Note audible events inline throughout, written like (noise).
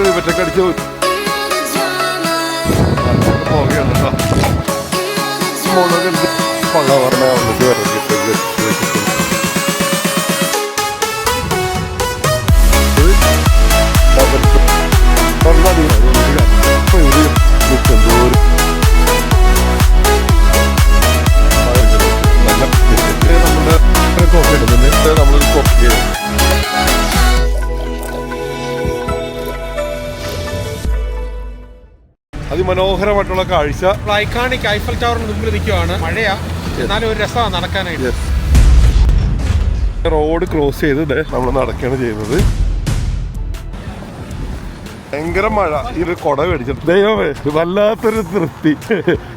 നമുക്ക് ഇവറ്റൊക്കെ അടിച്ച് പോവുകയാണ് കേട്ടോ. മുളക് പക പറഞ്ഞ വന്നിട്ട് വരച്ചിട്ട് അതിമനോഹരമായിട്ടുള്ള കാഴ്ച. ഐക്കാണിക് ഐഫൽ ടവറിന് മുമ്പിൽ നിൽക്കുകയാണ്. മഴയാ. എന്നാലും ഒരു രസമാണ് നടക്കാനായിട്ട്. റോഡ് ക്രോസ് ചെയ്തത് നമ്മൾ നടക്കുകയാണ് ചെയ്യുന്നത്. ഭയങ്കര മഴ. ഈ ഒരു കൊട മേടിച്ചിട്ട്. ദൈവമേ വല്ലാത്തൊരു തൃപ്തി.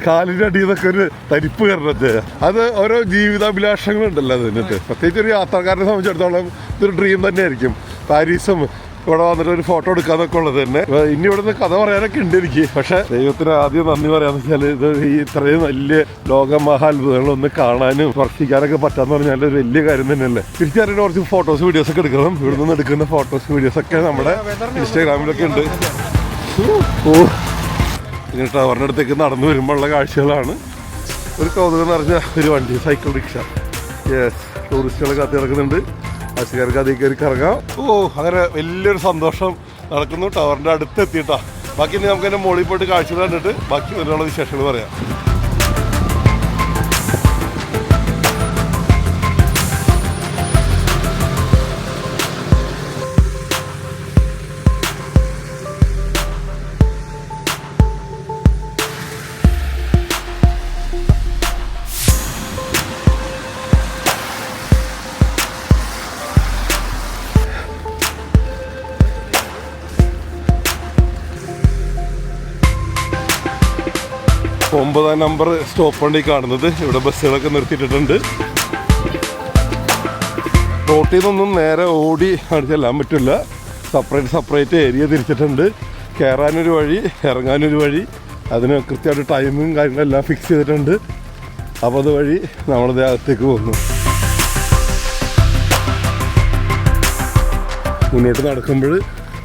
കാലിന്റെ അടിയിൽ നിന്നൊക്കെ ഒരു തരിപ്പ് കയറുന്നത് അത് ഓരോ ജീവിതാഭിലാഷങ്ങളുണ്ടല്ലോ അതിനകത്ത്. പ്രത്യേകിച്ച് ഒരു യാത്രക്കാരനെ സംബന്ധിച്ചിടത്തോളം ഇതൊരു ഡ്രീം തന്നെയായിരിക്കും. പാരീസും ഇവിടെ വന്നിട്ട് ഒരു ഫോട്ടോ എടുക്കാന്നൊക്കെ ഉള്ളത് തന്നെ. ഇനി ഇവിടെ നിന്ന് കഥ പറയാനൊക്കെ ഉണ്ട് എനിക്ക്. പക്ഷെ ദൈവത്തിന് ആദ്യം നന്ദി പറയാന്ന് വെച്ചാൽ ഇത് ഈ ഇത്രയും വലിയ ലോക മഹാത്ഭുതങ്ങളൊന്ന് കാണാനും സ്പർശിക്കാനൊക്കെ പറ്റാന്ന് പറഞ്ഞാൽ ഒരു വലിയ കാര്യം തന്നെയല്ലേ. തിരിച്ചറിയുന്ന കുറച്ച് ഫോട്ടോസ് വീഡിയോസ് ഒക്കെ എടുക്കണം. ഇവിടെ നിന്ന് എടുക്കുന്ന ഫോട്ടോസ് വീഡിയോസ് ഒക്കെ നമ്മുടെ ഇൻസ്റ്റാഗ്രാമിലൊക്കെ ഉണ്ട്. ഓ. ഇനി ടവറിന്റെ അടുത്തേക്ക് നടന്നു വരുമ്പോഴുള്ള കാഴ്ചകളാണ്. ഒരു കൗതുകം നിറഞ്ഞ ഒരു വണ്ടി സൈക്കിൾ റിക്ഷ യെസ് ടൂറിസ്റ്റുകൾ കാത്തി നടക്കുന്നുണ്ട്. ആശുകാർക്ക് അതിൽ കയറി കറങ്ങാം ഓ അങ്ങനെ വലിയൊരു സന്തോഷം നടക്കുന്നു. ടവറിന്റെ അടുത്ത് എത്തിയിട്ടാ ബാക്കി നമുക്ക് എന്റെ മുകളിൽ പോയിട്ട് കാഴ്ച കണ്ടിട്ട് ബാക്കി വരുന്നുള്ള വിശേഷങ്ങൾ പറയാം. ഒമ്പതാം നമ്പർ സ്റ്റോപ്പ് വണ്ടി കാണുന്നത്. ഇവിടെ ബസ്സുകളൊക്കെ നിർത്തിയിട്ടിട്ടുണ്ട്. റോട്ടിൽ നിന്നൊന്നും നേരെ ഓടി ചെല്ലാൻ പറ്റില്ല. സെപ്പറേറ്റ് സെപ്പറേറ്റ് ഏരിയ തിരിച്ചിട്ടുണ്ട്. കയറാനൊരു വഴി ഇറങ്ങാനൊരു വഴി. അതിന് കൃത്യമായിട്ട് ടൈമും കാര്യങ്ങളെല്ലാം ഫിക്സ് ചെയ്തിട്ടുണ്ട്. അപ്പോൾ അതുവഴി നമ്മളത് അകത്തേക്ക് പോകുന്നു. മുന്നോട്ട് നടക്കുമ്പോൾ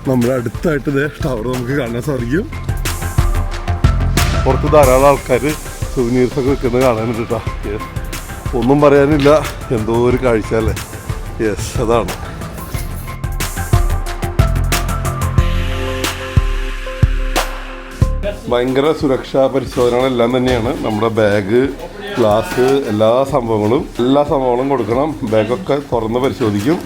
നമ്മുടെ അടുത്തായിട്ട് ടവർ നമുക്ക് കാണാൻ സാധിക്കും. പുറത്ത് ധാരാളം ആൾക്കാർ സുവനീർസൊക്കെ വെക്കുന്നത് കാണാനുണ്ട് കേട്ടോ യെസ് ഒന്നും പറയാനില്ല. എന്തോ ഒരു കാഴ്ച അല്ലേ? യെസ് അതാണ്. ഭയങ്കര സുരക്ഷാ പരിശോധനകളെല്ലാം തന്നെയാണ്. നമ്മുടെ ബാഗ് ഗ്ലാസ് എല്ലാ സംഭവങ്ങളും എല്ലാ സംഭവങ്ങളും കൊടുക്കണം. ബാഗൊക്കെ തുറന്ന് പരിശോധിക്കും.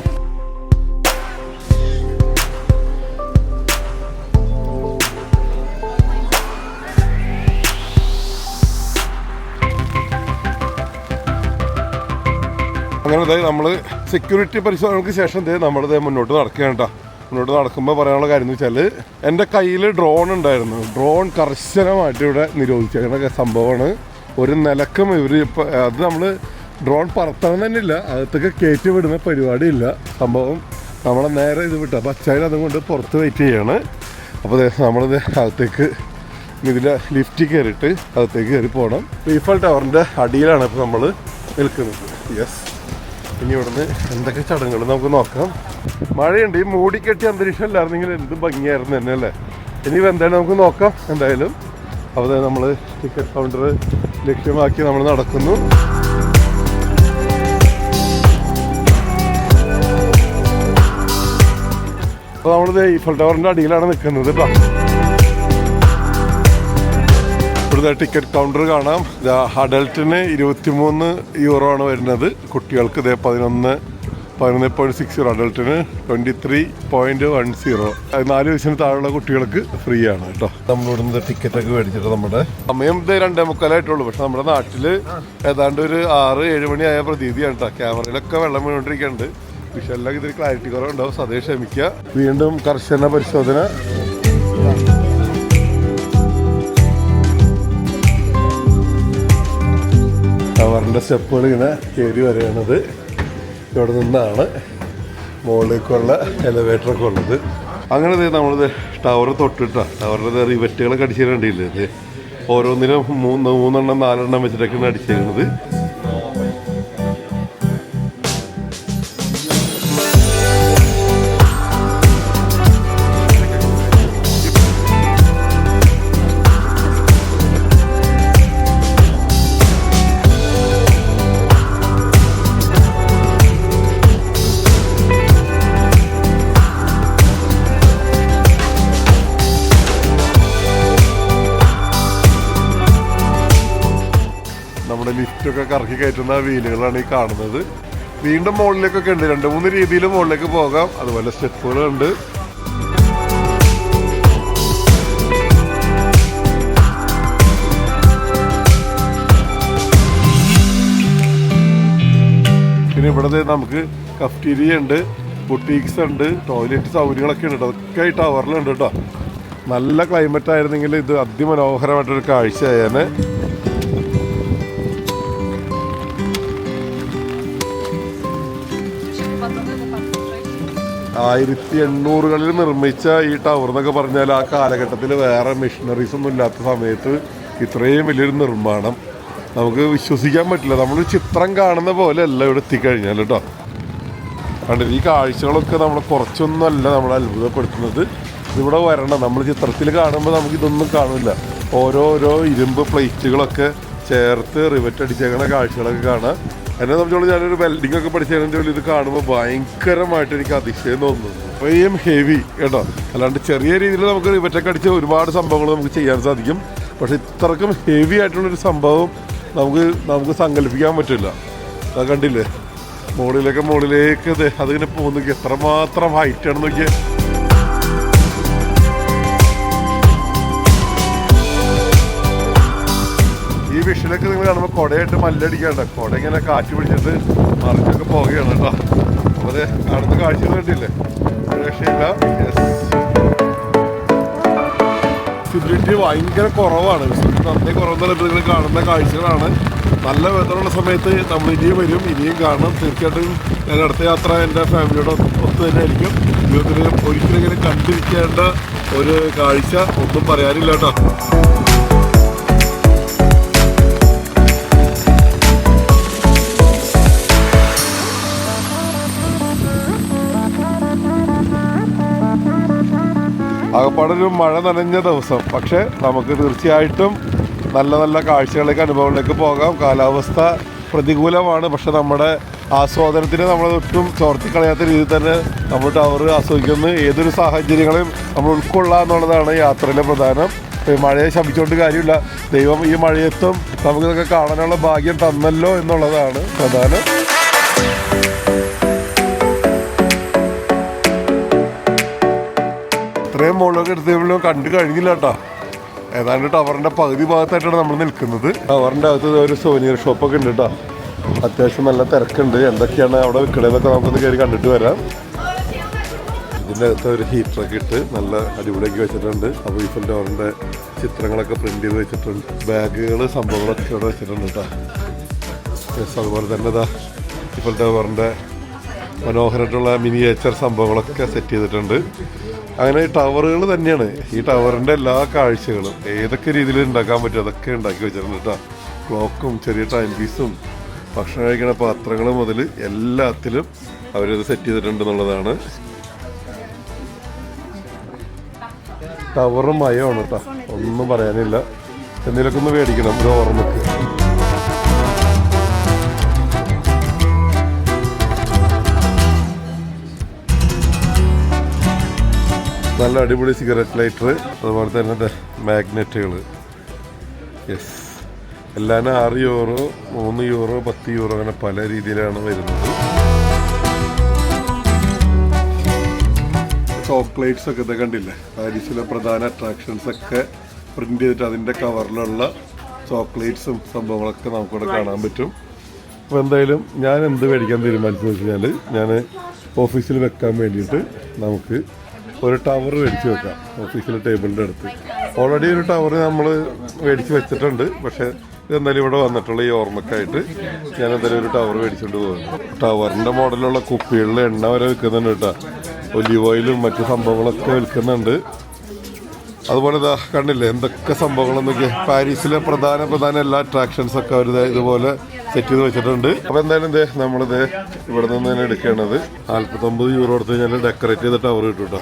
അങ്ങനെ നമ്മൾ സെക്യൂരിറ്റി പരിശോധനകൾക്ക് ശേഷം ദേ നമ്മളിത് മുന്നോട്ട് നടക്കുകയാണ് കേട്ടോ മുന്നോട്ട് നടക്കുമ്പോൾ പറയാനുള്ള കാര്യം എന്ന് വെച്ചാൽ എന്റെ കയ്യിൽ ഡ്രോൺ ഉണ്ടായിരുന്നു. ഡ്രോൺ കർശനമായിട്ട് ഇവിടെ നിരോധിച്ചിരിക്കുന്ന സംഭവമാണ്. ഒരു നിലക്കും ഇവർ ഇപ്പം അത് നമ്മൾ ഡ്രോൺ പറത്തണം തന്നെ ഇല്ല അകത്തൊക്കെ കയറ്റി വിടുന്ന പരിപാടിയില്ല. സംഭവം നമ്മളെ നേരെ ഇത് വിട്ടു. അപ്പോൾ അച്ചായൻ അതും കൊണ്ട് പുറത്ത് വെയിറ്റ് ചെയ്യാണ്. അപ്പോൾ നമ്മളിത് അകത്തേക്ക് ഇതിൽ ലിഫ്റ്റ് കയറിയിട്ട് അകത്തേക്ക് കയറി പോകണം റീഫൾ ടവറിന്റെ അടിയിലാണ് ഇപ്പോൾ നമ്മൾ നിൽക്കുന്നത്. യെസ് ഇനി ഇവിടുന്ന് എന്തൊക്കെ ചടങ്ങുകൾ നമുക്ക് നോക്കാം. മഴയുണ്ട്. ഈ മൂടിക്കെട്ടിയ അന്തരീക്ഷം ഇല്ലായിരുന്നെങ്കിൽ എന്ത് ഭംഗിയായിരുന്നു തന്നെ അല്ലേ? ഇനി എന്തായാലും നമുക്ക് നോക്കാം. എന്തായാലും. അവിടെ നമ്മൾ ടിക്കറ്റ് കൗണ്ടർ ലക്ഷ്യമാക്കി നമ്മൾ നടക്കുന്നു. അപ്പോൾ നമ്മളിത് ഈഫൽ ടവറിന്റെ അടിയിലാണ് നിൽക്കുന്നത് കേട്ടോ ഇവിടുത്തെ ടിക്കറ്റ് കൗണ്ടർ കാണാം. അഡൽട്ടിന് ഇരുപത്തിമൂന്ന് യൂറോ ആണ് വരുന്നത്. കുട്ടികൾക്ക് ഇതേ പതിനൊന്ന് പതിനൊന്ന് point six zero അഡൽട്ടിന് twenty three point one zero നാല് വയസ്സിന് താഴെയുള്ള കുട്ടികൾക്ക് ഫ്രീ ആണ് കേട്ടോ. നമ്മളിവിടെ നിന്ന് ടിക്കറ്റ് ഒക്കെ മേടിച്ചിട്ട് നമ്മുടെ സമയം ഇത് രണ്ടേ മുക്കാലായിട്ടുള്ളൂ. പക്ഷെ നമ്മുടെ നാട്ടിൽ ഏതാണ്ട് ഒരു ആറ് ഏഴ് മണിയായ പ്രതീതിയാണ് കേട്ടോ. ക്യാമറയിലൊക്കെ വെള്ളം വീണോണ്ടിരിക്കുന്നുണ്ട് എല്ലാം ഇതിൽ ക്ലാരിറ്റി കുറവുണ്ടാവും. സതേ ക്ഷമിക്കുക വീണ്ടും കർശന പരിശോധന. ടവറിന്റെ സ്റ്റെപ്പുകൾ ഇങ്ങനെ കയറി വരുന്നത് ഇവിടെ നിന്നാണ് മുകളിലേക്കുള്ള എലവേറ്ററൊക്കെ ഉള്ളത്. അങ്ങനെ നമ്മളിത് ടവർ തൊട്ടിട്ടാണ് ടവറിന്റെ റിവറ്റുകളൊക്കെ ഇത്? ഓരോന്നിനും മൂന്ന് മൂന്നെണ്ണം നാലെണ്ണം വെച്ചിട്ടൊക്കെയാണ് അടിച്ചിരുന്നത് ലിഫ്റ്റൊക്കെ കറക്കി കയറ്റുന്ന വീലുകളാണ് ഈ കാണുന്നത്. വീണ്ടും മുകളിലേക്കൊക്കെ ഉണ്ട്. രണ്ട് മൂന്ന് രീതിയിൽ മുകളിലേക്ക് പോകാം. അതുപോലെ സ്റ്റെപ്പുകളുണ്ട്. പിന്നെ ഇവിടെ നമുക്ക് കഫ്റ്റീരിയ ഉണ്ട് ബുട്ടീക്സ് ഉണ്ട് ടോയ്ലറ്റ് സൗകര്യങ്ങളൊക്കെ ഉണ്ട്. അതൊക്കെ ഈ ടവറിലുണ്ട് കേട്ടോ. നല്ല ക്ലൈമറ്റ് ആയിരുന്നെങ്കിൽ ഇത് അതിമനോഹരമായിട്ടൊരു കാഴ്ചയായേനെ ആയിരത്തി എണ്ണൂറുകളിൽ നിർമ്മിച്ച ഈ ടവർ എന്നൊക്കെ പറഞ്ഞാൽ ആ കാലഘട്ടത്തിൽ വേറെ മെഷീനറീസ് ഒന്നും ഇല്ലാത്ത സമയത്ത് ഇത്രയും വലിയൊരു നിർമ്മാണം നമുക്ക് വിശ്വസിക്കാൻ പറ്റില്ല. നമ്മൾ ചിത്രം കാണുന്ന പോലെ അല്ല ഇവിടെ എത്തിക്കഴിഞ്ഞാൽ കേട്ടോ. കണ്ടില്ല ഈ കാഴ്ചകളൊക്കെ നമ്മൾ കുറച്ചൊന്നുമല്ല നമ്മളെ അത്ഭുതപ്പെടുത്തുന്നത്. ഇവിടെ വരണം. നമ്മൾ ചിത്രത്തിൽ കാണുമ്പോൾ നമുക്ക് ഇതൊന്നും കാണില്ല ഓരോരോ ഇരുമ്പ് പ്ലേറ്റുകളൊക്കെ ചേർത്ത് റിവറ്റ് അടിച്ചേക്കണ കാഴ്ചകളൊക്കെ കാണാം. എന്നെ സംബന്ധിച്ചോളം ഞാനൊരു വെൽഡിംഗ് ഒക്കെ പഠിച്ചതിന്റെ ഇത് കാണുമ്പോൾ ഭയങ്കരമായിട്ട് എനിക്ക് അതിശയം തോന്നുന്നു. അത്രയും ഹെവി കേട്ടോ. അല്ലാണ്ട് ചെറിയ രീതിയിൽ നമുക്ക് ഇവറ്റൊക്കെ അടിച്ച ഒരുപാട് സംഭവങ്ങൾ നമുക്ക് ചെയ്യാൻ സാധിക്കും. പക്ഷെ ഇത്രക്കും ഹെവി ആയിട്ടുള്ളൊരു സംഭവം നമുക്ക് നമുക്ക് സങ്കല്പിക്കാൻ പറ്റില്ല. അത് കണ്ടില്ലേ? മുകളിലേക്ക് മുകളിലേക്ക് അതിങ്ങനെ പോകുന്നു. എത്രമാത്രം ഹൈറ്റ് ആണെന്ന് വിഷലൊക്കെ നിങ്ങൾ കാണുമ്പോൾ കുടയായിട്ട് മല്ലടിക്കാണ്ട കുട ഇങ്ങനെ കാറ്റ് പിടിച്ചിട്ട് മറിച്ചൊക്കെ പോകുകയാണ് കേട്ടോ. അപ്പോൾ അതെ കാണുന്ന കാഴ്ച കണ്ടില്ലേ? രക്ഷയില്ല. വിസിബിലിറ്റി ഭയങ്കര കുറവാണ്. വിസിബിലിറ്റി നന്നേ കുറവെന്നല്ല നിങ്ങൾ കാണുന്ന കാഴ്ചകളാണ്. നല്ല വെതറുള്ള സമയത്ത് നമ്മൾ ഇനിയും വരും. ഇനിയും കാണണം തീർച്ചയായിട്ടും ഞാൻ അടുത്ത യാത്ര എന്റെ ഫാമിലിയോട് ഒത്ത് തന്നെ ആയിരിക്കും ജീവിതത്തിൽ ഇങ്ങനെ കണ്ടിരിക്കേണ്ട ഒരു കാഴ്ച ഒന്നും പറയാനില്ല കേട്ടോ. ആകപ്പാടൊരു മഴ നനഞ്ഞ ദിവസം. പക്ഷേ നമുക്ക് തീർച്ചയായിട്ടും നല്ല നല്ല കാഴ്ചകളിലേക്ക് അനുഭവങ്ങളിലേക്ക് പോകാം. കാലാവസ്ഥ പ്രതികൂലമാണ്. പക്ഷെ നമ്മുടെ ആസ്വാദനത്തിന് നമ്മൾ ഒട്ടും ചോർത്തിക്കളയാത്ത രീതിയിൽ തന്നെ നമ്മൾ ടവർ ആസ്വദിക്കുന്നു. ഏതൊരു സാഹചര്യങ്ങളെയും നമ്മൾ ഉൾക്കൊള്ളുക എന്നുള്ളതാണ് യാത്രയിലെ പ്രധാനം. മഴയെ ശമിച്ചുകൊണ്ട് കാര്യമില്ല. ദൈവം ഈ മഴയത്തും നമുക്കിതൊക്കെ കാണാനുള്ള ഭാഗ്യം തന്നല്ലോ എന്നുള്ളതാണ് പ്രധാനം. ഇത്രയും മുകളിലൊക്കെ എടുത്തപ്പോഴും കണ്ടു കഴിഞ്ഞില്ല കേട്ടോ ഏതാണ്ട് ടവറിന്റെ പകുതി ഭാഗത്തായിട്ടാണ് നമ്മൾ നിൽക്കുന്നത്. ടവറിന്റെ അകത്ത് ഒരു സോനിയർ ഷോപ്പൊക്കെ ഉണ്ട് കേട്ടോ അത്യാവശ്യം നല്ല തിരക്കുണ്ട്. എന്തൊക്കെയാണ് അവിടെ വിൽക്കണതൊക്കെ നമുക്കൊന്ന് കയറി കണ്ടിട്ട് വരാം. ഇതിന്റെ അകത്ത് ഒരു ഹീറ്ററൊക്കെ ഇട്ട് നല്ല അടിപൊളിയാക്കി വെച്ചിട്ടുണ്ട്. അപ്പോൾ ഈഫൽ ടവറിന്റെ ചിത്രങ്ങളൊക്കെ പ്രിന്റ് ചെയ്ത് വെച്ചിട്ടുണ്ട്. ബാഗുകൾ സംഭവങ്ങളൊക്കെ ഇവിടെ വെച്ചിട്ടുണ്ട് കേട്ടോ യെസ് അതുപോലെ തന്നെ ഇതാ ഈഫൽ ടവറിന്റെ മനോഹരമായിട്ടുള്ള മിനിയേച്ചർ സംഭവങ്ങളൊക്കെ സെറ്റ് ചെയ്തിട്ടുണ്ട്. അങ്ങനെ ടവറുകൾ തന്നെയാണ്. ഈ ടവറിന്റെ എല്ലാ കാഴ്ചകളും ഏതൊക്കെ രീതിയിൽ ഉണ്ടാക്കാൻ പറ്റും അതൊക്കെ ഉണ്ടാക്കി വെച്ചിട്ടുണ്ട് കേട്ടോ ക്ലോക്കും ചെറിയ ടൈം പീസും ഭക്ഷണം കഴിക്കുന്ന പാത്രങ്ങൾ മുതൽ എല്ലാത്തിലും അവരത് സെറ്റ് ചെയ്തിട്ടുണ്ട് എന്നുള്ളതാണ്. ടവറും മയമാണ് കേട്ടോ ഒന്നും പറയാനില്ല. എന്തെങ്കിലുമൊക്കെ ഒന്ന് മേടിക്കണം ഒരു ഓർമ്മക്ക്. നല്ല അടിപൊളി സിഗരറ്റ് ലൈറ്റർ അതുപോലെ തന്നെ മാഗ്നറ്റുകൾ യെസ് എല്ലാം ആറ് യൂറോ മൂന്ന് യൂറോ പത്ത് യൂറോ അങ്ങനെ പല രീതിയിലാണ് വരുന്നത്. ചോക്ലേറ്റ്സ് ഒക്കെ ഇത് കണ്ടില്ലേ? പാരീസിലെ പ്രധാന അട്രാക്ഷൻസ് ഒക്കെ പ്രിന്റ് ചെയ്തിട്ട് അതിന്റെ കവറിലുള്ള ചോക്ലേറ്റ്സും സംഭവങ്ങളൊക്കെ നമുക്കിവിടെ കാണാൻ പറ്റും. അപ്പോൾ എന്തായാലും ഞാൻ എന്ത് മേടിക്കാൻ തീരുമാനിച്ചു കഴിഞ്ഞാൽ ഞാൻ ഓഫീസിൽ വെക്കാൻ വേണ്ടിയിട്ട് നമുക്ക് ഒരു ടവർ മേടിച്ച് വെക്കാം. ഓഫീസിലെ ടേബിളിന്റെ അടുത്ത്. ഓൾറെഡി ഒരു ടവർ നമ്മൾ മേടിച്ച് വെച്ചിട്ടുണ്ട്. പക്ഷേ ഇതെന്തായാലും ഇവിടെ വന്നിട്ടുള്ള ഈ ഓർമ്മക്കായിട്ട് ഞാൻ എന്തായാലും ഒരു ടവർ മേടിച്ചുകൊണ്ട് പോകുന്നു. ടവറിന്റെ മോഡലുള്ള കുപ്പികളിലെ എണ്ണ വരെ വിൽക്കുന്നുണ്ട് കേട്ടോ. ഒലിവ് ഓയിലും മറ്റു സംഭവങ്ങളൊക്കെ വിൽക്കുന്നുണ്ട്. അതുപോലെ ഇതാ കണ്ടില്ലേ എന്തൊക്കെ സംഭവങ്ങളെന്നൊക്കെ. പാരീസിലെ പ്രധാന പ്രധാന എല്ലാ അട്രാക്ഷൻസ് ഒക്കെ അവർ ഇതുപോലെ സെറ്റ് ചെയ്ത് വെച്ചിട്ടുണ്ട്. അപ്പൊ എന്തായാലും ഇതേ നമ്മളിത് ഇവിടെ നിന്ന് തന്നെ എടുക്കേണ്ടത് നാല്പത്തൊമ്പത് യൂറോ എടുത്ത് കഴിഞ്ഞാൽ ഡെക്കറേറ്റ് ചെയ്ത ടവർ കിട്ടും കേട്ടോ.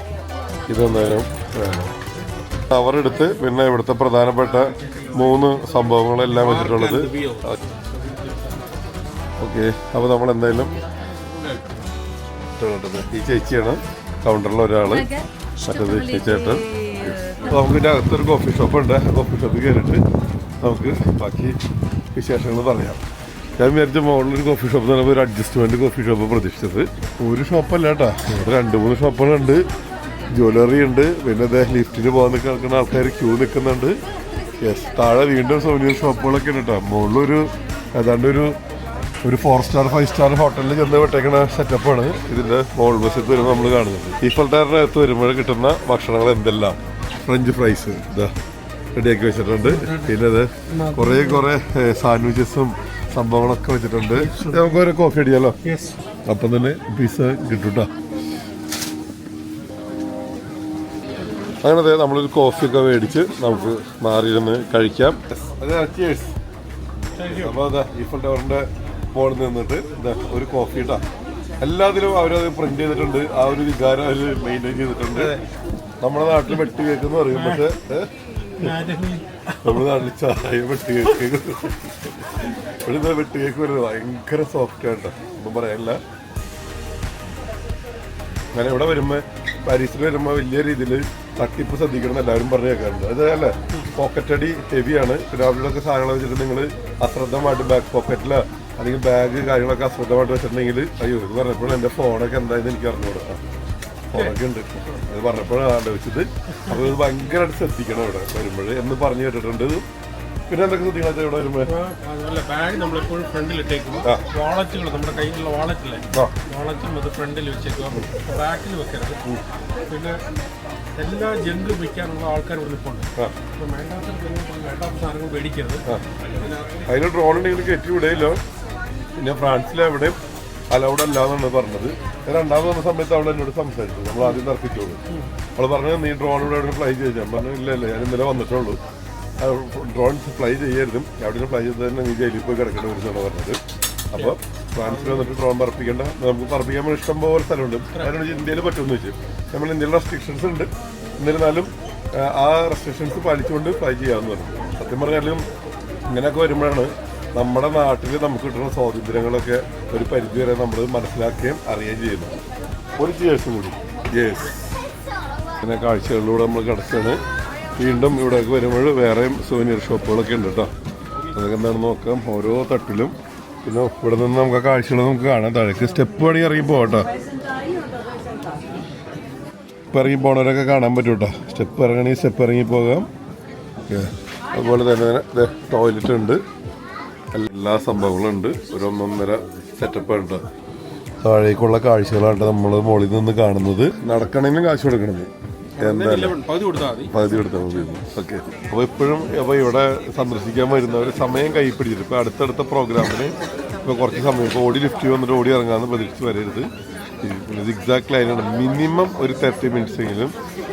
ഇതെന്തായാലും അവരെടുത്ത് പിന്നെ ഇവിടുത്തെ പ്രധാനപ്പെട്ട മൂന്ന് സംഭവങ്ങളെല്ലാം വെച്ചിട്ടുള്ളത്. ഓക്കെ അപ്പോൾ നമ്മൾ എന്തായാലും. ഈ ചേച്ചിയാണ് കൗണ്ടറിലെ ഒരാൾ മറ്റേത് ചേച്ചിയായിട്ട്. നമുക്ക് ഇതിന്റെ അകത്തൊരു കോഫി ഷോപ്പ് ഉണ്ട്. കോഫി ഷോപ്പിൽ കയറിയിട്ട് നമുക്ക് ബാക്കി വിശേഷങ്ങൾ പറയാം. ഞാൻ വിചാരിച്ച മോളിലൊരു കോഫി ഷോപ്പ് എന്ന് പറയുമ്പോൾ ഒരു അഡ്ജസ്റ്റ്മെന്റ് കോഫി ഷോപ്പ് പ്രതീക്ഷിച്ചത്. ഒരു ഷോപ്പല്ല കേട്ടോ. രണ്ട് മൂന്ന് ഷോപ്പുകളുണ്ട് ജ്വല്ലറി ഉണ്ട്. പിന്നെ അദ്ദേഹം ലിഫ്റ്റിന് പോകാൻ നിൽക്കുന്ന ആൾക്കാർ ക്യൂ നിൽക്കുന്നുണ്ട്. യെസ് താഴെ വീണ്ടും സോനിയർ ഷോപ്പുകളൊക്കെ ഉണ്ട് കേട്ടോ മുകളിലൊരു ഏതാണ്ട് ഒരു ഒരു ഫോർ സ്റ്റാർ ഫൈവ് സ്റ്റാർ ഹോട്ടലിൽ ചെന്ന് വിട്ടേക്കണ സെറ്റപ്പാണ് ഇതിന്റെ മോൾ വശത്ത് വരുമ്പോൾ നമ്മൾ കാണുന്നത്. ഈഫൽ ടയറിനകത്ത് വരുമ്പോൾ കിട്ടുന്ന ഭക്ഷണങ്ങൾ എന്തെല്ലാം? ഫ്രഞ്ച് ഫ്രൈസ് ഇതാ റെഡിയാക്കി വെച്ചിട്ടുണ്ട്. പിന്നെ അത് കുറേ കുറേ സാൻഡ്വിച്ചസും സംഭവങ്ങളൊക്കെ വെച്ചിട്ടുണ്ട്. നമുക്ക് ഒരു കോഫി അടിയാലോ? അപ്പം തന്നെ പിസ്സ കിട്ടൂട്ടാ അങ്ങനെ ദേ നമ്മളൊരു കോഫിയൊക്കെ മേടിച്ച് നമുക്ക് മാറിയിരുന്ന് കഴിക്കാം. അപ്പോൾ അതാ ഈഫൽ ടവറിന്റെ മോളിൽ നിന്നിട്ട് ഇതാ ഒരു കോഫി ഇട്ടാ എല്ലാത്തിലും അവരത് പ്രിന്റ് ചെയ്തിട്ടുണ്ട്. ആ ഒരു വികാരം അവർ മെയിന്റെയിൻ ചെയ്തിട്ടുണ്ട്. നമ്മുടെ നാട്ടിൽ വെട്ടി കേൾക്കുന്ന പറയും പക്ഷെ നമ്മുടെ നാട്ടിൽ ചായ വെട്ടി കേക്ക് ഇവിടെ വെട്ടി കേക്ക് വരുന്നത് ഭയങ്കര സോഫ്റ്റ് ആട്ടോ ഒന്നും പറയാനില്ല അങ്ങനെ ഇവിടെ വരുമ്പോ പാരീസിൽ വരുമ്പോ വലിയ രീതിയിൽ തട്ടിപ്പ് ശ്രദ്ധിക്കണം എല്ലാവരും പറഞ്ഞു കേൾക്കാറുണ്ട്. അത് അല്ലേ പോക്കറ്റ് അടി ഹെവിയാണ് അവിടെയൊക്കെ സാധനങ്ങൾ വെച്ചിട്ട് നിങ്ങൾ അശ്രദ്ധമായിട്ട് ബാക്ക് പോക്കറ്റിലോ അല്ലെങ്കിൽ ബാഗ് കാര്യങ്ങളൊക്കെ അശ്രദ്ധമായിട്ട് വെച്ചിട്ടുണ്ടെങ്കിൽ അയ്യോ ഇത് പറഞ്ഞപ്പോഴും എന്റെ ഫോണൊക്കെ എന്തായെന്ന് എനിക്ക് അറിഞ്ഞൂടാ. ഫോണൊക്കെ ഉണ്ട്. അത് പറഞ്ഞപ്പോഴാണ് ആലോചിച്ചത്. അപ്പോൾ ഇത് ഭയങ്കരമായിട്ട് ശ്രദ്ധിക്കണം ഇവിടെ വരുമ്പോൾ എന്ന് പറഞ്ഞു കേട്ടിട്ടുണ്ട്. പിന്നെ എന്തൊക്കെ ശ്രദ്ധിക്കണം ഇവിടെ വരുമ്പോൾ അതുപോലെ ബാഗ് നമ്മളെപ്പോഴും ഫ്രണ്ടിൽ ഇട്ടേക്കും വാളറ്റുകൾ നമ്മുടെ കയ്യിലുള്ള വാളറ്റില്ലേ വാളറ്റും അത് ഫ്രണ്ടിൽ വെച്ചേക്കുക ബാക്കിൽ വെക്കരുത്. പിന്നെ എല്ലാ ജങ്ക് വിൽക്കാനുള്ള ആൾക്കാർ ഇവിടെ നിൽപ്പുണ്ട് അപ്പോൾ വേണ്ടാത്ത ജങ്കും വേണ്ടാത്ത സാധനങ്ങൾ മേടിക്കരുത്. അതിന് ഡ്രോൺ ഉണ്ടെങ്കിൽ കയറ്റി വിടയില്ലോ പിന്നെ ഫ്രാൻസിലെവിടെയും അലൗഡ് അല്ല എന്നാണ് പറഞ്ഞത്. രണ്ടാമത് വന്ന സമയത്ത് അവിടെ എന്നോട് സംസാരിച്ചു. നമ്മൾ ആദ്യം തർക്കിച്ചോളൂ അവൾ പറഞ്ഞു നീ ഡ്രോൺ ഇവിടെ ഫ്ലൈ ചെയ്തു. ഞാൻ പറഞ്ഞു ഇല്ല ഇല്ല ഞാൻ ഇന്നലെ വന്നിട്ടുള്ളൂ ഡ്രോൺ ഫ്ലൈ ചെയ്യരുതും അവിടെ ഫ്ലൈ ചെയ്ത് തന്നെ നീ ജയിലിൽ പോയി കിടക്കേണ്ട ഒരു സ്ഥലം പറഞ്ഞത്. അപ്പോൾ ഫ്രാൻസിൽ വന്നിട്ട് ഡ്രോൺ പറപ്പിക്കേണ്ട. നമുക്ക് പറപ്പിക്കാൻ ഇഷ്ടം പോലെ സ്ഥലമുണ്ട്. അതിനോട് ഇന്ത്യയിൽ പറ്റുമെന്ന് വെച്ചു. നമ്മൾ ഇന്ത്യയിൽ റെസ്ട്രിക്ഷൻസ് ഉണ്ട്. എന്നിരുന്നാലും ആ, റെസ്ട്രിക്ഷൻസ് പാലിച്ചുകൊണ്ട് ഫ്ലൈ ചെയ്യാമെന്ന് പറഞ്ഞു. സത്യം പറഞ്ഞാലും ഇങ്ങനെയൊക്കെ വരുമ്പോഴാണ് നമ്മുടെ നാട്ടിൽ നമുക്ക് കിട്ടുന്ന സ്വാതന്ത്ര്യങ്ങളൊക്കെ ഒരു പരിധിവരെ നമ്മൾ മനസ്സിലാക്കുകയും അറിയുകയും ചെയ്യുന്നു ഒരു ചേഴ്സും കൂടി. യെസ് പിന്നെ കാഴ്ചകളിലൂടെ നമ്മൾ കിടക്കുകയാണ്. വീണ്ടും ഇവിടേക്ക് വരുമ്പോൾ വേറെയും സുവനീർ ഷോപ്പുകളൊക്കെ ഉണ്ട് കേട്ടോ അതൊക്കെ എന്താണെന്ന് നോക്കാം. ഓരോ തട്ടിലും. പിന്നെ ഇവിടെ നിന്ന് നമുക്ക് കാഴ്ചകൾ നമുക്ക് കാണാം. താഴേക്ക് സ്റ്റെപ്പ് പണി ഇറങ്ങി പോകട്ടോ കേട്ടോ ഇപ്പം ഇറങ്ങി പോണവരൊക്കെ കാണാൻ പറ്റും കേട്ടോ സ്റ്റെപ്പ് ഇറങ്ങണമെങ്കിൽ സ്റ്റെപ്പ് ഇറങ്ങി പോകാം. അതുപോലെ തന്നെ ടോയ്ലറ്റ് ഉണ്ട്. എല്ലാ സംഭവങ്ങളും ഉണ്ട്. ഒരു ഒന്നൊന്നര സെറ്റപ്പ് ഉണ്ട് താഴേക്കുള്ള കാഴ്ചകളാണ് നമ്മൾ മുകളിൽ നിന്ന് കാണുന്നത്. നടക്കണമെങ്കിലും കാശ് കൊടുക്കണത്. എന്തായാലും പകുതി കൊടുത്താൽ മതി. പകുതി കൊടുത്താൽ മതി. ഓക്കെ. അപ്പോൾ ഇപ്പോഴും അപ്പോൾ ഇവിടെ സന്ദർശിക്കാൻ വരുന്നവർ സമയം കൈ പിടിച്ചിട്ട് ഇപ്പോൾ അടുത്തടുത്ത പ്രോഗ്രാമിന് ഇപ്പോൾ കുറച്ച് സമയം. ഇപ്പോൾ ഓടി ലിഫ്റ്റ് വന്നിട്ട് ഓടി ഇറങ്ങാമെന്ന് പ്രതീക്ഷിച്ച് വരരുത്. എക്സാക്ട് ലൈനാണ് മിനിമം ഒരു തേർട്ടി മിനിറ്റ്സ് എങ്കിലും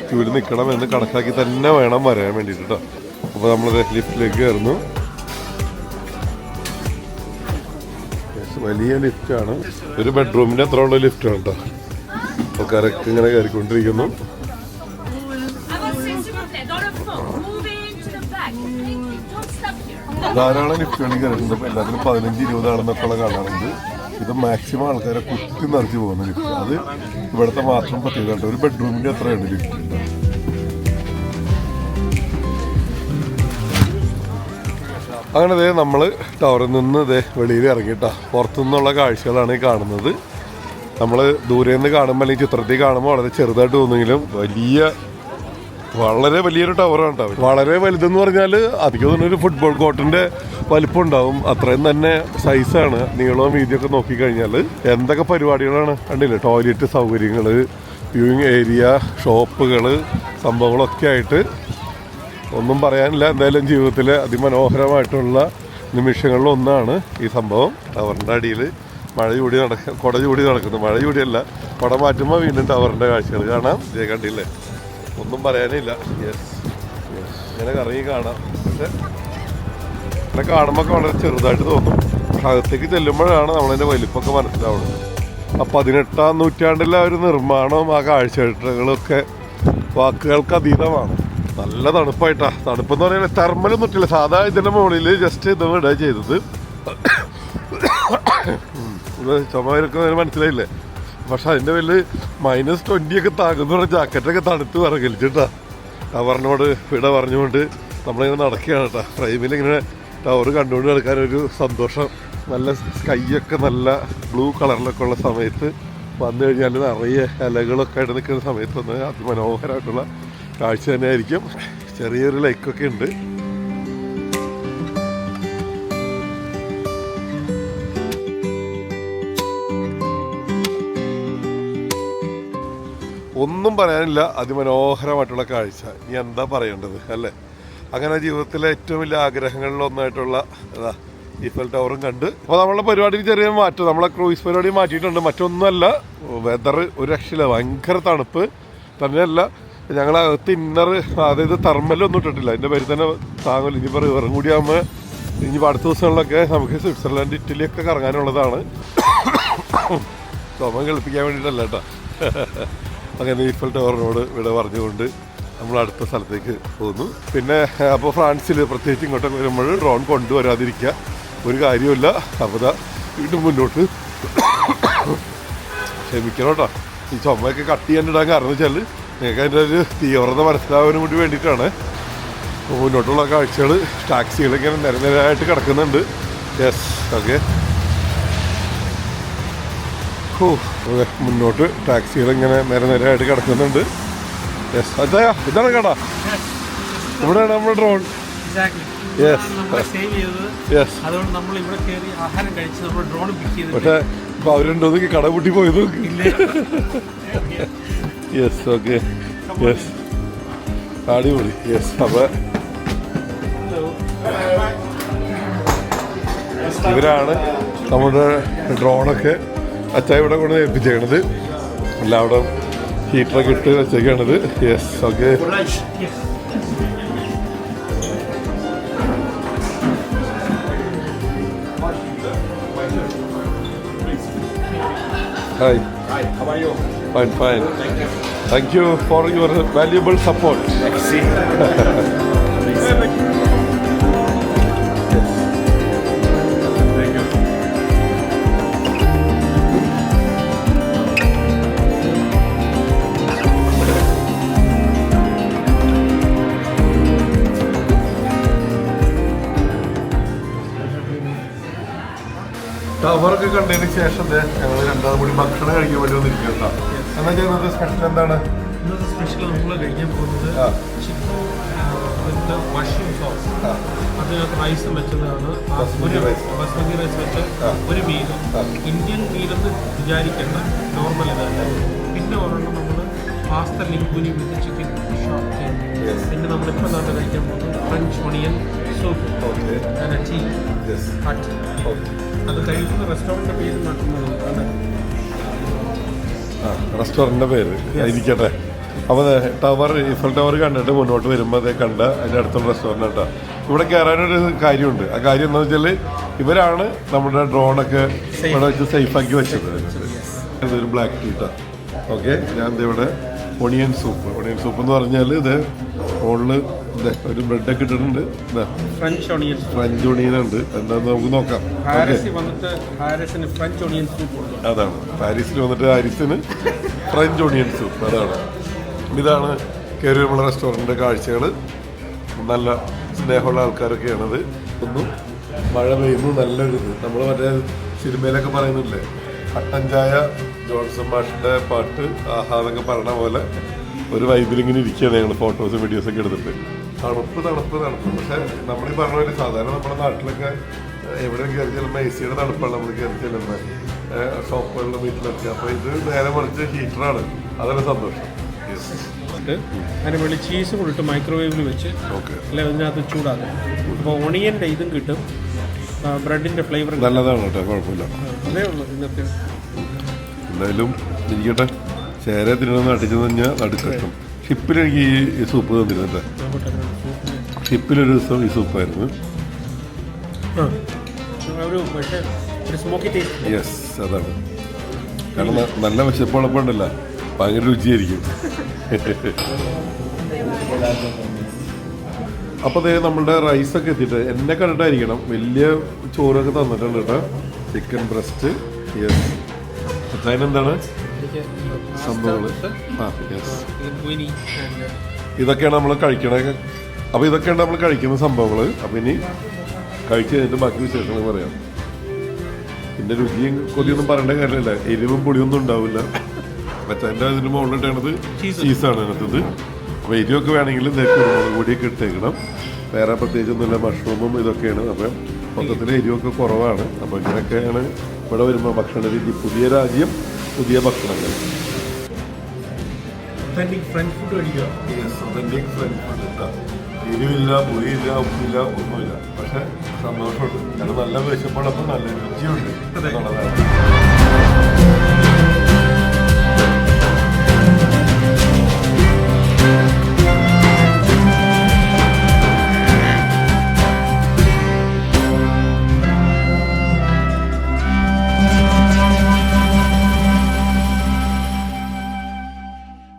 ക്യൂവിൽ നിൽക്കണം എന്ന് കണക്കാക്കി തന്നെ വേണം വരാൻ വേണ്ടിയിട്ട് കേട്ടോ അപ്പോൾ നമ്മൾ ലിഫ്റ്റിലേക്ക് കയറുന്നു. വലിയ ലിഫ്റ്റാണ് ഒരു ബെഡ്റൂമിന്റെ അത്ര ഉള്ള ലിഫ്റ്റാണ് കേട്ടോ ആൾക്കാരൊക്കെ ഇങ്ങനെ കയറിക്കൊണ്ടിരിക്കുന്നു. ധാരാളം ലിഫ്റ്റ് കയറുന്നുണ്ട് ഇപ്പൊ എല്ലാത്തിനും പതിനഞ്ച് ഇരുപതാണെന്നൊക്കെ ഉള്ള കാണാറുണ്ട് ഇത് മാക്സിമം ആൾക്കാരെ കുത്തി നിറച്ച് പോകുന്ന ലിഫ്റ്റ് അത് ഇവിടുത്തെ മാത്രം പ്രത്യേകമായിട്ട് ഒരു ബെഡ്റൂമിന്റെ അത്രയുണ്ട് ലിഫ്റ്റ് അങ്ങനെ ദേ നമ്മൾ ടവറിൽ നിന്ന് ദേ വെളിയിൽ ഇറങ്ങിയിട്ടാ പുറത്തുനിന്നുള്ള കാഴ്ചകളാണ് ഈ കാണുന്നത്. നമ്മൾ ദൂരെ നിന്ന് കാണുമ്പോൾ അല്ലെങ്കിൽ ചിത്രത്തിൽ കാണുമ്പോൾ വളരെ ചെറുതായിട്ട് തോന്നുമെങ്കിലും വലിയ വളരെ വലിയൊരു ടവർ വളരെ വലുതെന്ന് പറഞ്ഞാൽ അധികം ഒരു ഫുട്ബോൾ കോർട്ടിന്റെ വലിപ്പം ഉണ്ടാവും അത്രയും തന്നെ സൈസാണ് നീളവും വീതിയൊക്കെ നോക്കിക്കഴിഞ്ഞാൽ എന്തൊക്കെ പരിപാടികളാണ് കണ്ടില്ലേ? ടോയ്ലറ്റ് സൗകര്യങ്ങൾ വ്യൂയിങ് ഏരിയ ഷോപ്പുകൾ സംഭവങ്ങളൊക്കെ ആയിട്ട് ഒന്നും പറയാനില്ല. എന്തായാലും ജീവിതത്തിലെ അതിമനോഹരമായിട്ടുള്ള നിമിഷങ്ങളിലൊന്നാണ് ഈ സംഭവം. ടവറിന്റെ അടിയിൽ മഴ ചൂടി നടക്ക കുട ചൂടി നടക്കുന്നു. മഴ ചൂടിയല്ല കുട മാറ്റുമ്പോൾ വീണ്ടും ടവറിന്റെ കാഴ്ചകൾ കാണാം. ഇതേ കണ്ടില്ലേ? ഒന്നും പറയാനില്ല. യെസ് ഇങ്ങനെ കറങ്ങി കാണാം. പക്ഷെ ഇങ്ങനെ കാണുമ്പോൾ വളരെ ചെറുതായിട്ട് തോന്നും. അകത്തേക്ക് ചെല്ലുമ്പോഴാണ് നമ്മളതിന്റെ വലിപ്പമൊക്കെ മനസ്സിലാവുന്നത്. ആ പതിനെട്ടാം നൂറ്റാണ്ടിലെ ഒരു നിർമ്മാണവും ആ കാഴ്ചകളൊക്കെ വാക്കുകൾക്ക് അതീതമാണ്. നല്ല തണുപ്പായിട്ടാ. തണുപ്പെന്ന് പറയുന്നത് തെർമലൊന്നും ഇട്ടില്ല. സാധാ ഇതിന്റെ മുകളിൽ ജസ്റ്റ് ഇത് ഇടുക ചെയ്തത്. ചുമ ചുമവരൊക്കെ മനസ്സിലായില്ലേ? പക്ഷെ അതിന്റെ പേരിൽ മൈനസ് ട്വന്റി ഒക്കെ താങ്ങുന്ന ജാക്കറ്റൊക്കെ തണുത്ത് വിറകലിച്ചിട്ടാ അവറിനോട് വിട പറഞ്ഞുകൊണ്ട് നമ്മളിങ്ങനെ നടക്കുകയാണ് കേട്ടോ. ഫ്രെയിമിൽ ഇങ്ങനെ ടവർ കണ്ടുകൊണ്ട് നടക്കാൻ ഒരു സന്തോഷം. നല്ല സ്കൈയൊക്കെ നല്ല ബ്ലൂ കളറിലൊക്കെ ഉള്ള സമയത്ത് വന്നു കഴിഞ്ഞാൽ നിറയെ ഇലകളൊക്കെ ആയിട്ട് നിൽക്കുന്ന സമയത്ത് ഒന്ന് അതിമനോഹരമായിട്ടുള്ള കാഴ്ച തന്നെയായിരിക്കും. ചെറിയൊരു ലൈക്കൊക്കെ ഉണ്ട്. പറയാനില്ല അതിമനോഹരമായിട്ടുള്ള കാഴ്ച. നീ എന്താ പറയേണ്ടത് അല്ലേ? അങ്ങനെ ജീവിതത്തിലെ ഏറ്റവും വലിയ ആഗ്രഹങ്ങളിൽ ഒന്നായിട്ടുള്ള ഇതാ ഈഫൽ ടവറും കണ്ട്. അപ്പോൾ നമ്മളെ പരിപാടിയിൽ ചെറിയ മാറ്റം. നമ്മളെ ക്രൂയിസ് പരിപാടി മാറ്റിയിട്ടുണ്ട്. മറ്റൊന്നുമല്ല വെതർ ഒരു രക്ഷയില്ല. ഭയങ്കര തണുപ്പ്. തന്നെയല്ല ഞങ്ങൾ അകത്ത് ഇന്നർ അതായത് തെർമലൊന്നും ഇട്ടിട്ടില്ല. അതിന്റെ പേര് തന്നെ താങ്ങില്ല ഇനിയിപ്പോൾ റിവറും കൂടി ആകുമ്പോൾ ഇനിയിപ്പോൾ അടുത്ത ദിവസങ്ങളിലൊക്കെ നമുക്ക് സ്വിറ്റ്സർലാൻഡ് ഇറ്റലിയൊക്കെ കറങ്ങാനുള്ളതാണ്. (coughs) ചുമ കളിപ്പിക്കാൻ വേണ്ടിയിട്ടല്ല കേട്ടോ. (laughs) അങ്ങനെ ഈഫൽ ടവറിനോട് ഇവിടെ പറഞ്ഞുകൊണ്ട് നമ്മൾ അടുത്ത സ്ഥലത്തേക്ക് പോകുന്നു. പിന്നെ അപ്പോൾ ഫ്രാൻസിൽ പ്രത്യേകിച്ച് ഇങ്ങോട്ടൊക്കെ വരുമ്പോൾ ഡ്രോൺ കൊണ്ടുവരാതിരിക്കുക ഒരു കാര്യമില്ല അപ്പോൾ ദാ വീണ്ടും മുന്നോട്ട് ക്ഷമിക്കണം കേട്ടോ. ഈ ചുമയൊക്കെ കട്ട് ചെയ്യാനിടാൻ കാരണം വെച്ചാൽ നിങ്ങൾക്ക് അതിന്റെ ഒരു തീവ്രത മനസ്സിലാവാനും കൂടി വേണ്ടിയിട്ടാണ്. മുന്നോട്ടുള്ള കാഴ്ചകൾ ടാക്സികൾ ഇങ്ങനെ നിരനിരയായിട്ട് കിടക്കുന്നുണ്ട്. യെസ് ഓക്കെ മുന്നോട്ട് ടാക്സികൾ ഇങ്ങനെ നേരെ നേരെയായിട്ട് കിടക്കുന്നുണ്ട്. യെസ് അച്ഛാ ഇതാണ് കേട്ടാ ഇവിടെയാണ് നമ്മുടെ ഡ്രോൺ യെസ് പക്ഷേ ഇപ്പൊ അവരുണ്ടോ കട പൂട്ടി പോയത്? യെസ് ഓക്കെ യെസ് അടിപൊളി. യെസ് അപ്പൊ ഇവരാണ് നമ്മുടെ ഡ്രോണൊക്കെ അച്ഛ ഇവിടെ കൊണ്ട് ഏൽപ്പിച്ചേക്കണത്. എല്ലാവിടെ ഹീറ്ററൊക്കെ ഇട്ട് വെച്ചേക്കണത്. Yes okay. Hi fine fine thank you for your valuable support ടവറൊക്കെ കണ്ടതിന് ശേഷം ഞങ്ങൾ രണ്ടാമത് കൂടി ഭക്ഷണം കഴിക്കാൻ വേണ്ടി വന്നിരിക്കുക എന്താ ചെയ്യുന്നത് സ്പെഷ്യൽ എന്താണ്? സ്പെഷ്യൽ നമ്മൾ കഴിക്കാൻ പോകുന്നത് മഷ്റൂം സോസ്. അതിനകത്ത് റൈസ് വെച്ചതാണ്. ഒരു. ബസ്മതി റൈസ് വെച്ച ഒരു മീൻ ഇന്ത്യൻ മീനെന്ന് വിചാരിക്കേണ്ട നോർമൽ ഇതല്ല. പിന്നെ ഒരെണ്ണം നമ്മൾ പാസ്ത ലിങ്കുനി വിത്ത് ചിക്കൻ. പിന്നെ നമ്മളിപ്പോൾ നാട്ടിൽ കഴിക്കാൻ പോകുന്നത് French onion soup cheese cut okay അത് കഴിക്കുന്ന റെസ്റ്റോറന്റിന്റെ പേര് ആ റെസ്റ്റോറന്റിന്റെ പേര്. ഇരിക്കട്ടെ അപ്പോൾ ടവർ ഈഫൽ ടവർ കണ്ടിട്ട് മുന്നോട്ട് വരുമ്പോൾ അതേ കണ്ട അതിന്റെ അടുത്തുള്ള റെസ്റ്റോറന്റ് കേട്ടോ ഇവിടെ കയറാനൊരു കാര്യമുണ്ട്. ആ കാര്യം എന്താണെന്ന് വെച്ചാൽ ഇവരാണ് നമ്മുടെ ഡ്രോണൊക്കെ ഇവിടെ വെച്ച് സേഫാക്കി വെച്ചത്. ഇതൊരു ബ്ലാക്ക് ടീട്ടാണ് ഓക്കെ ഞാൻ ഇവിടെ ഒണിയൻ സൂപ്പ് ഒണിയൻ സൂപ്പ് എന്ന് പറഞ്ഞാൽ ഇത് മുകളിൽ ഒരു ബ്രെഡൊക്കെ ഇട്ടിട്ടുണ്ട്. ഫ്രഞ്ച് ഒണിയൻ ഫ്രഞ്ച് ഒണിയൻ ഉണ്ട്. എന്താന്ന് നമുക്ക് നോക്കാം. ഓക്കെ വന്നിട്ട് ഹാരസിന് ഫ്രഞ്ച് ഒണിയൻ സൂപ്പ് അതാണ്. പാരീസിൽ വന്നിട്ട് ഹാരിസിന് ഫ്രഞ്ച് ഒണിയൻ സൂപ്പ് അതാണ്. ഇതാണ് കയറി നമ്മളെ റെസ്റ്റോറന്റിന്റെ കാഴ്ചകൾ നല്ല സ്നേഹമുള്ള ആൾക്കാരൊക്കെയാണത്. ഒന്നും മഴ പെയ്യുന്നു നല്ലൊരു ഇത് നമ്മൾ മറ്റേ സിനിമയിലൊക്കെ പറയുന്നില്ലേ കട്ടൻ ചായ ജോൺസൺ മാഷിന്റെ പാട്ട് ആഹാ എന്നൊക്കെ പറഞ്ഞ പോലെ ഒരു വൈബിൽ ഇങ്ങനെ ഇരിക്കുകയാണ് ഞങ്ങൾ ഫോട്ടോസും വീഡിയോസൊക്കെ എടുത്തിട്ട്. തണുപ്പ് തണുപ്പ് തണുപ്പ്. പക്ഷെ നമ്മൾ ഈ പറഞ്ഞ പോലെ സാധാരണ നമ്മുടെ നാട്ടിലൊക്കെ എവിടെ കയറി ചെല്ലുമ്പോൾ എ സിയുടെ തണുപ്പാണ് നമ്മൾ കയറി ചെല്ലുന്നത് ഷോപ്പുകളിലും വീട്ടിലൊക്കെ. അപ്പോൾ ഇത് നേരെ മറിച്ച് ഹീറ്ററാണ്. അതാണ് സന്തോഷം. വെളി അതിന് വേണ്ടി ചീസ് കൊണ്ടിട്ട് മൈക്രോവേവിൽ വെച്ച് അല്ലെ അതിനകത്ത് ചൂടാക്കും. അപ്പോൾ ഒണിയന്റെ ഇതും കിട്ടും. ബ്രെഡിന്റെ ഫ്ലേവർ നല്ലതാണ് കേട്ടോ കുഴപ്പമില്ല. അതേ ഉള്ളൂ ഇന്നത്തെ. എന്തായാലും ഇരിക്കട്ടെ. ചേരെ തിന്നണമെന്ന് അടിച്ചു കഴിഞ്ഞാൽ നടുക്കട്ടും ഷിപ്പിൽ എനിക്ക് ഈ സൂപ്പ് തന്നിരുന്നത് സൂപ്പിന് ഷിപ്പിലൊരു ദിവസം ഈ സൂപ്പായിരുന്നു. യെസ് അതാണ്. കാരണം നല്ല നല്ല വിശപ്പുള്ളപ്പോണ്ടല്ല ഭയങ്കര രുചിയായിരിക്കും. അപ്പോൾ അതേ നമ്മളുടെ റൈസൊക്കെ എത്തിയിട്ട് എന്നെ കണ്ടിട്ടായിരിക്കണം. വലിയ ചോറൊക്കെ തന്നിട്ടുണ്ട് കേട്ടോ. ചിക്കൻ ബ്രസ്റ്റ് യെസ് അതിനെന്താണ് സംഭവങ്ങൾ ഇതൊക്കെയാണ് നമ്മൾ കഴിക്കണ അപ്പോൾ ഇതൊക്കെയാണ് നമ്മൾ കഴിക്കുന്ന സംഭവങ്ങൾ അപ്പോൾ ഇനി കഴിച്ച് കഴിഞ്ഞിട്ട് ബാക്കി വിശേഷങ്ങൾ പറയാം. പിന്നെ രുചിയും കൊതിയൊന്നും പറയേണ്ട കാര്യമില്ല. എരിവും പൊടിയൊന്നും ഉണ്ടാവില്ല. മറ്റേ ഇതിന് മുകളിലിട്ടത് ചീസാണ് അതിനകത്തത്. അപ്പോൾ എരിവൊക്കെ വേണമെങ്കിൽ കുരുമുളക് പൊടിയൊക്കെ ഇട്ടേക്കണം. വേറെ പ്രത്യേകിച്ചൊന്നുമില്ല മഷ്റൂമും ഇതൊക്കെയാണ്. അപ്പം മൊത്തത്തിൽ എരിവൊക്കെ കുറവാണ്. അപ്പോൾ ഇങ്ങനെയൊക്കെയാണ് ഇവിടെ വരുമ്പോൾ ഭക്ഷണ രീതി. പുതിയ രാജ്യം പുതിയ ഭക്ഷണങ്ങൾ. ഒത്തന്റിക് ഫ്രഞ്ച് ഫുഡ് കഴിക്കുക. എരിവില്ല പുളിയില്ല ഉപ്പില്ല ഒന്നുമില്ല. പക്ഷെ സന്തോഷമുണ്ട്. കാരണം നല്ല വിശപ്പുള്ളപ്പോൾ നല്ല രുചിയുണ്ട് എന്നുള്ളതാണ്.